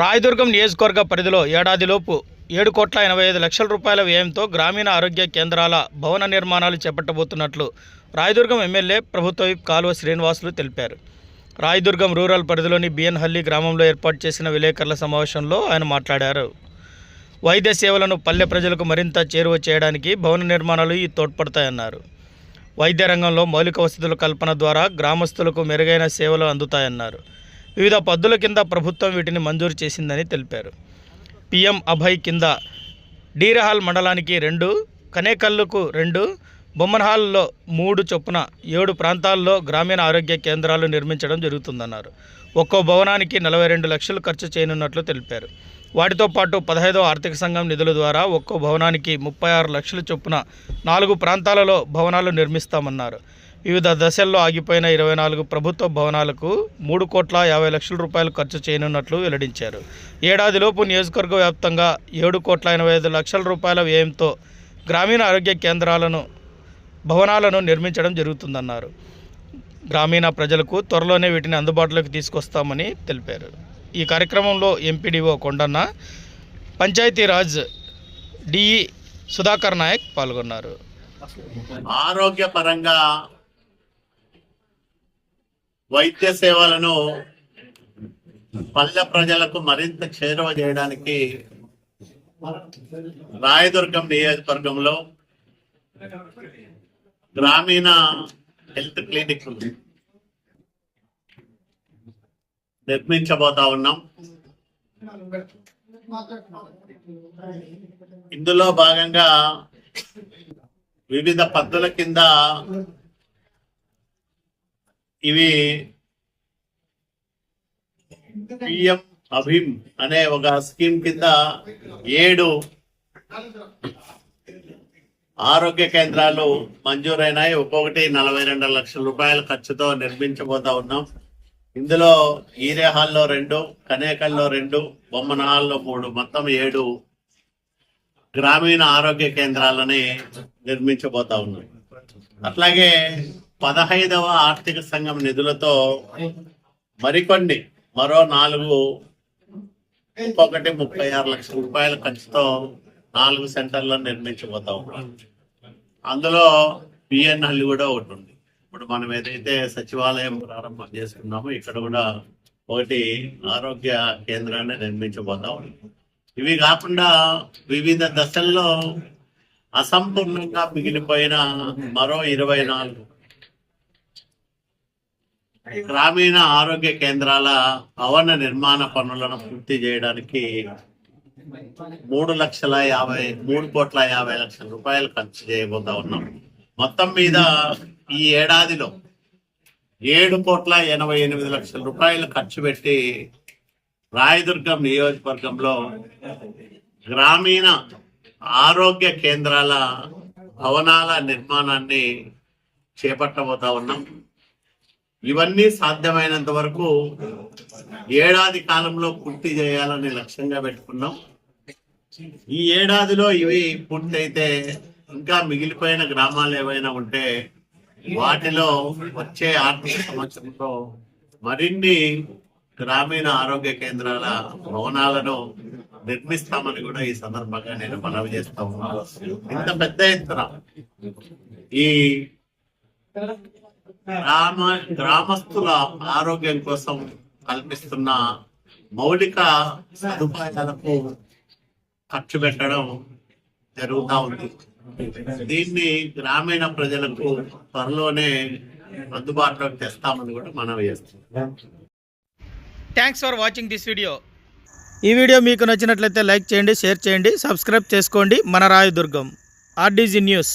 రాయదుర్గం నియోజకవర్గ పరిధిలో ఏడాదిలోపు ఏడు కోట్ల ఎనభై ఐదు లక్షల రూపాయల వ్యయంతో గ్రామీణ ఆరోగ్య కేంద్రాల భవన నిర్మాణాలు చేపట్టబోతున్నట్లు రాయదుర్గం ఎమ్మెల్యే ప్రభుత్వ విప్ కాలువ శ్రీనివాసులు తెలిపారు. రాయదుర్గం రూరల్ పరిధిలోని బిఎన్హల్లి గ్రామంలో ఏర్పాటు చేసిన విలేకరుల సమావేశంలో ఆయన మాట్లాడారు. వైద్య సేవలను పల్లె ప్రజలకు మరింత చేరువ చేయడానికి భవన నిర్మాణాలు ఈ తోడ్పడతాయన్నారు. వైద్య రంగంలో మౌలిక వసతుల కల్పన ద్వారా గ్రామస్తులకు మెరుగైన సేవలు అందుతాయన్నారు. వివిధ పద్దుల కింద ప్రభుత్వం వీటిని మంజూరు చేసిందని తెలిపారు. పిఎం అభయ్ కింద డీరహాల్ మండలానికి రెండు కనేకల్లుకు రెండు బొమ్మన్హాల్లో మూడు చొప్పున ఏడు ప్రాంతాల్లో గ్రామీణ ఆరోగ్య కేంద్రాలు నిర్మించడం జరుగుతుందన్నారు. ఒక్కో భవనానికి నలభై రెండు లక్షలు ఖర్చు చేయనున్నట్లు తెలిపారు. వాటితో పాటు పదహైదో ఆర్థిక సంఘం నిధుల ద్వారా ఒక్కో భవనానికి ముప్పై ఆరు లక్షల చొప్పున నాలుగు ప్రాంతాలలో భవనాలు నిర్మిస్తామన్నారు. వివిధ దశల్లో ఆగిపోయిన ఇరవై నాలుగు ప్రభుత్వ భవనాలకు మూడు కోట్ల యాభై లక్షల రూపాయలు ఖర్చు చేయనున్నట్లు వెల్లడించారు. ఏడాదిలోపు నియోజకవర్గ వ్యాప్తంగా ఏడు కోట్ల ఎనభై ఐదు లక్షల రూపాయల వ్యయంతో గ్రామీణ ఆరోగ్య కేంద్రాలను భవనాలను నిర్మించడం జరుగుతుందన్నారు. గ్రామీణ ప్రజలకు త్వరలోనే వీటిని అందుబాటులోకి తీసుకొస్తామని తెలిపారు. ఈ కార్యక్రమంలో ఎంపీడీఓ కొండన్న పంచాయతీరాజ్ డిఈ సుధాకర్ నాయక్ పాల్గొన్నారు. ఆరోగ్యపరంగా వైద్య సేవలను పల్లె ప్రజలకు మరింత చేరువ చేయడానికి రాయదుర్గం నియోజకవర్గంలో గ్రామీణ హెల్త్ క్లినిక్ నిర్మించబోతా ఉన్నాం. ఇందులో భాగంగా వివిధ పద్ధతుల కింద ఇవి పిఎం అభిమ్ అనే ఒక స్కీమ్ కింద ఏడు ఆరోగ్య కేంద్రాలు మంజూరైనాయి. ఒక్కొక్కటి నలభై రెండు లక్షల రూపాయల ఖర్చుతో నిర్మించబోతా ఉన్నాం. ఇందులో ఈరే హాల్లో రెండు కనేకల్లో రెండు బొమ్మన హాల్లో మూడు మొత్తం ఏడు గ్రామీణ ఆరోగ్య కేంద్రాలని నిర్మించబోతా ఉన్నాం. అట్లాగే పదహైదవ ఆర్థిక సంఘం నిధులతో మరికొన్ని మరో నాలుగు ఒకటి ముప్పై ఆరు లక్షల రూపాయల ఖర్చుతో నాలుగు సెంటర్లను నిర్మించబోతా. ఉన్నాం అందులో పిఎన్హల్ కూడా ఒకటి ఉంది. ఇప్పుడు మనం ఏదైతే సచివాలయం ప్రారంభం చేసుకున్నామో ఇక్కడ కూడా ఒకటి ఆరోగ్య కేంద్రాన్ని నిర్మించబోతా. ఉన్నాం ఇవి కాకుండా వివిధ దశల్లో అసంపూర్ణంగా మిగిలిపోయిన మరో ఇరవై నాలుగు గ్రామీణ ఆరోగ్య కేంద్రాల భవన నిర్మాణ పనులను పూర్తి చేయడానికి మూడు లక్షల యాభై మూడు కోట్ల యాభై లక్షల రూపాయలు ఖర్చు చేయబోతా ఉన్నాం. మొత్తం మీద ఈ ఏడాదిలో ఏడు కోట్ల ఎనభై ఎనిమిది లక్షల రూపాయలు ఖర్చు పెట్టి రాయదుర్గం నియోజకవర్గంలో గ్రామీణ ఆరోగ్య కేంద్రాల భవనాల నిర్మాణాన్ని చేపట్టబోతా ఉన్నాం. ఇవన్నీ సాధ్యమైనంత వరకు ఏడాది కాలంలో పూర్తి చేయాలని లక్ష్యంగా పెట్టుకున్నాం. ఈ ఏడాదిలో ఇవి పూర్తయితే ఇంకా మిగిలిపోయిన గ్రామాలు ఏవైనా ఉంటే వాటిలో వచ్చే ఆర్థిక సంవత్సరంలో మరిన్ని గ్రామీణ ఆరోగ్య కేంద్రాల భవనాలను నిర్మిస్తామని కూడా ఈ సందర్భంగా నేను మనవి చేస్తా ఉన్నాను. ఇంత పెద్ద ఎత్తున ఈ గ్రామ గ్రామస్తుల ఆరోగ్యం కోసం కల్పిస్తున్న మౌలిక సదుపాయాలకు ఖర్చు పెట్టడం జరుగుతూ ఉంది. దీన్ని గ్రామీణ ప్రజలకు త్వరలోనే అందుబాటులోకి తెస్తామని కూడా మనం చేస్తున్నాం. Thanks for watching this video ఈ వీడియో మీకు నచ్చినట్లయితే లైక్ చేయండి షేర్ చేయండి సబ్స్క్రైబ్ చేసుకోండి. మన రాయదుర్గం ఆర్డీజీ న్యూస్.